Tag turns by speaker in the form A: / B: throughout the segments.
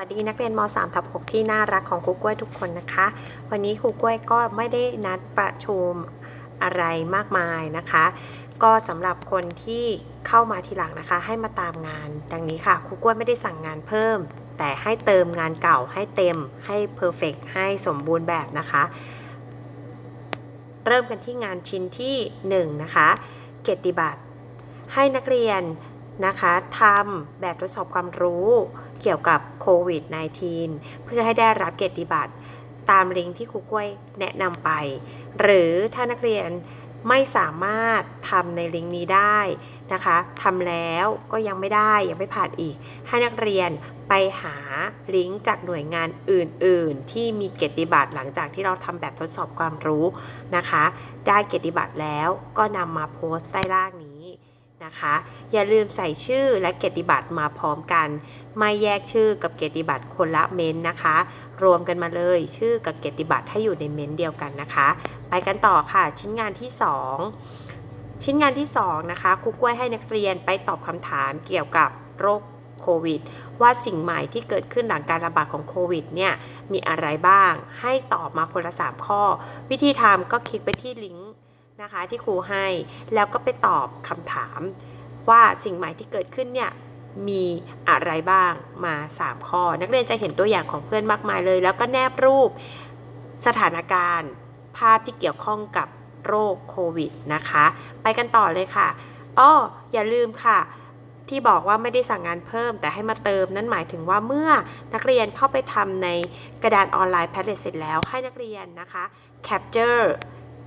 A: สวัสดีนักเรียนม 3 ทับ6ที่น่ารักของครูกล้วยทุกคนนะคะ วันนี้ครูกล้วยก็ไม่ได้นัดประชุมอะไรมากมายนะคะ ก็สำหรับคนที่เข้ามาทีหลังนะคะ ให้มาตามงาน ดังนี้ค่ะครูกล้วยไม่ได้สั่งงานเพิ่ม แต่ให้เติมงานเก่าให้เต็มให้เพอร์เฟกให้สมบูรณ์แบบนะคะ เริ่มกันที่งานชิ้นที่ 1 นะคะ เกียรติบัตรให้นักเรียน นะคะทำแบบทดสอบความรู้เกี่ยวกับโควิด -19 เพื่อให้ได้รับเกียรติบัตรตามลิงก์ที่ครูกล้วยแนะนำไป หรือถ้านักเรียนไม่สามารถทำในลิงก์นี้ได้นะคะทำแล้วก็ยังไม่ได้ยังไม่ผ่านอีก ให้นักเรียนไปหาลิงก์จากหน่วยงานอื่น ๆ ที่มีเกียรติบัตรหลังจากที่เราทำแบบทดสอบความรู้นะคะ ได้เกียรติบัตรแล้วก็นำมาโพสต์ใต้ล่างนี้ นะคะ อย่าลืมใส่ชื่อและเกียรติบัตรมาพร้อมกัน ไม่แยกชื่อกับเกียรติบัตรคนละเมนนะคะ รวมกันมาเลยชื่อกับเกียรติบัตรให้อยู่ในเมนเดียวกันนะคะ ไปกันต่อค่ะชิ้นงานที่ 2 ชิ้นงานที่ 2 นะคะครูกล้วยให้นักเรียนไปตอบคำถามเกี่ยวกับโรคโควิดว่าสิ่งใหม่ที่เกิดขึ้นหลังการระบาดของโควิดเนี่ยมีอะไรบ้าง ให้ตอบมาคนละ 3 ข้อ วิธีทำก็คลิกไปที่ลิงก์ นะคะที่ครูให้ แล้วก็ไปตอบคำถามว่าสิ่งใหม่ที่เกิดขึ้นเนี่ยมีอะไรบ้างมา 3 ข้อ นักเรียนจะเห็นตัวอย่างของเพื่อนมากมายเลย แล้วก็แนบรูปสถานการณ์ ภาพที่เกี่ยวข้องกับโรคโควิดนะคะ ไปกันต่อเลยค่ะอ้ออย่าลืมค่ะ ที่บอกว่าไม่ได้สั่งงานเพิ่ม แต่ให้มาเติมนั่นหมายถึงว่าเมื่อนักเรียนเข้าไปทำในกระดานออนไลน์แพทเลตเสร็จแล้วให้นักเรียนนะคะ capture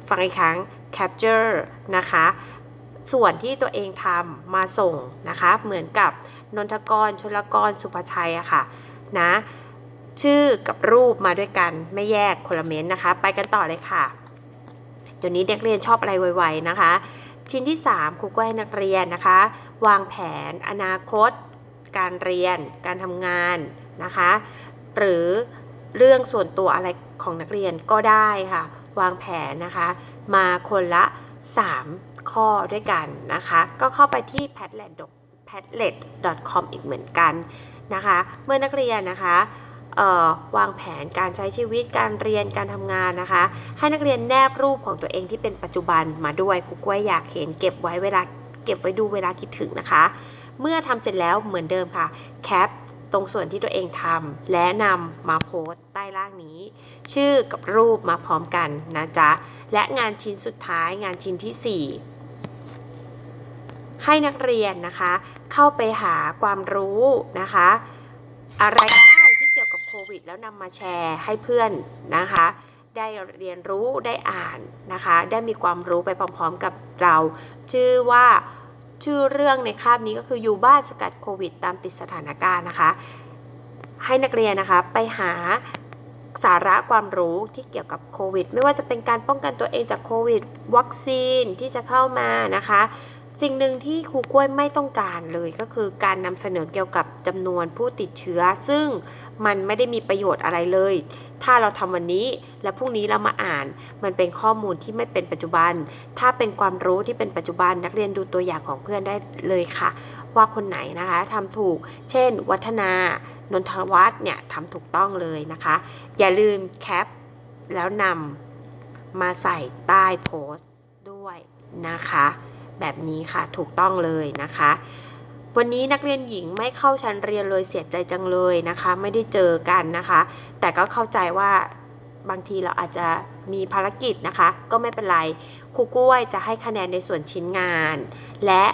A: ฟังอีกครั้ง capture นะคะ ส่วนที่ตัวเองทำมาส่งนะคะ เหมือนกับนนทกรชลกรสุภชัยอะค่ะนะชื่อกับรูปมาด้วยกันไม่แยกคนละเม้นต์นะคะ ไปกันต่อเลยค่ะ เดี๋ยวนี้เด็กเรียนชอบอะไรไวๆนะคะ ชิ้นที่ 3ครูก็ให้นักเรียนนะคะ วางแผน อนาคต การเรียน การทำงานนะคะ หรือเรื่องส่วนตัวอะไรของนักเรียนก็ได้ค่ะ วางแผนนะคะ มาคนละ 3 ข้อด้วยกันนะคะ ก็เข้าไปที่ padlet padlet.com อีกเหมือนกันนะคะ เมื่อนักเรียนนะคะวางแผนการใช้ชีวิตการเรียนการทำงานนะคะ ให้นักเรียนแนบรูปของตัวเองที่เป็นปัจจุบันมาด้วยครูกล้วยอยากเห็นเก็บไว้เวลาเก็บไว้ดูเวลาคิดถึงนะคะ เมื่อทำเสร็จแล้วเหมือนเดิมค่ะแคป ตรงส่วนที่ตัวเองทำและนำมาโพสต์ใต้ล่างนี้ ชื่อกับรูปมาพร้อมกันนะจ๊ะ และงานชิ้นสุดท้ายงานชิ้นที่ 4 ให้นักเรียนนะคะ เข้าไปหาความรู้นะคะ อะไรก็ได้ที่เกี่ยวกับโควิด แล้วนำมาแชร์ให้เพื่อนนะคะได้เรียนรู้ได้อ่านนะคะ ได้มีความรู้ไปพร้อมๆกับเรา ชื่อว่า ชื่อเรื่องในคาบนี้ก็คืออยู่บ้านสกัดโควิด ตามติดสถานการณ์นะคะ ให้นักเรียนนะคะไปหาสาระความรู้ที่เกี่ยวกับโควิด ไม่ว่าจะเป็นการป้องกันตัวเองจากโควิด วัคซีนที่จะเข้ามานะคะ สิ่งหนึ่งที่ครูกล้วยไม่ต้องการเลยก็คือการนำเสนอเกี่ยวกับจำนวนผู้ติดเชื้อ ซึ่งมันไม่ได้มีประโยชน์อะไรเลย ถ้าเราทำวันนี้และพรุ่งนี้เรามาอ่าน มันเป็นข้อมูลที่ไม่เป็นปัจจุบัน ถ้าเป็นความรู้ที่เป็นปัจจุบันนักเรียนดูตัวอย่างของเพื่อนได้เลยค่ะ ว่าคนไหนนะคะทำถูก เช่น วัฒนานนทวัฒน์เนี่ยทำถูกต้องเลยนะคะ อย่าลืมแคปแล้วนำมาใส่ใต้โพสต์ด้วยนะคะ แบบนี้ค่ะถูกต้องเลยนะคะ วันนี้นักเรียนหญิงไม่เข้าชั้นเรียนเลยเสียใจจังเลยนะคะ ไม่ได้เจอกันนะคะ แต่ก็เข้าใจว่าบางทีเราอาจจะมีภารกิจนะคะ ก็ไม่เป็นไรครูกล้วยจะให้คะแนนในส่วนชิ้นงาน และ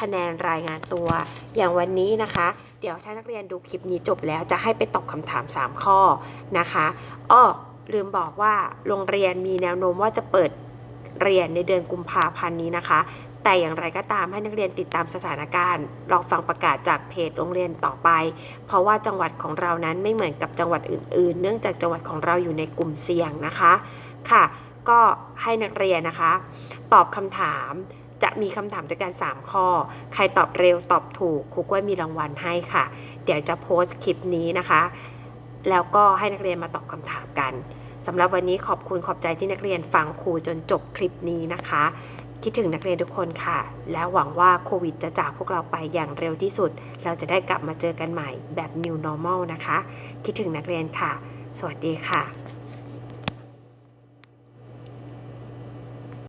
A: คะแนนรายงานตัว อย่างวันนี้นะคะ เดี๋ยวถ้านักเรียนดูคลิปนี้จบแล้วจะให้ไปตอบคำถาม 3 ข้อนะคะอ้อลืมบอกว่าโรงเรียนมีแนวโน้มว่าจะเปิด เรียนในเดือนกุมภาพันธ์นี้นะคะ แต่อย่างไรก็ตามให้นักเรียนติดตามสถานการณ์รอฟังประกาศจากเพจโรงเรียนต่อไป เพราะว่าจังหวัดของเรานั้นไม่เหมือนกับจังหวัดอื่น ๆ เนื่องจากจังหวัดของเราอยู่ในกลุ่มเสี่ยงนะคะค่ะ ก็ให้นักเรียนนะคะ ตอบคำถามจะมีคำถามด้วยกัน 3 ข้อ ใครตอบเร็วตอบถูกครูกล้วยมีรางวัลให้ค่ะ เดี๋ยวจะโพสต์คลิปนี้นะคะ แล้วก็ให้นักเรียนมาตอบคำถามกัน สำหรับวันนี้ขอบคุณขอบใจที่นักเรียนฟังครูจนจบคลิปนี้นะคะ คิดถึงนักเรียนทุกคนค่ะ แล้วหวังว่าโควิดจะจากพวกเราไปอย่างเร็วที่สุด เราจะได้กลับมาเจอกันใหม่แบบ New Normal นะคะ คิดถึงนักเรียนค่ะ สวัสดีค่ะ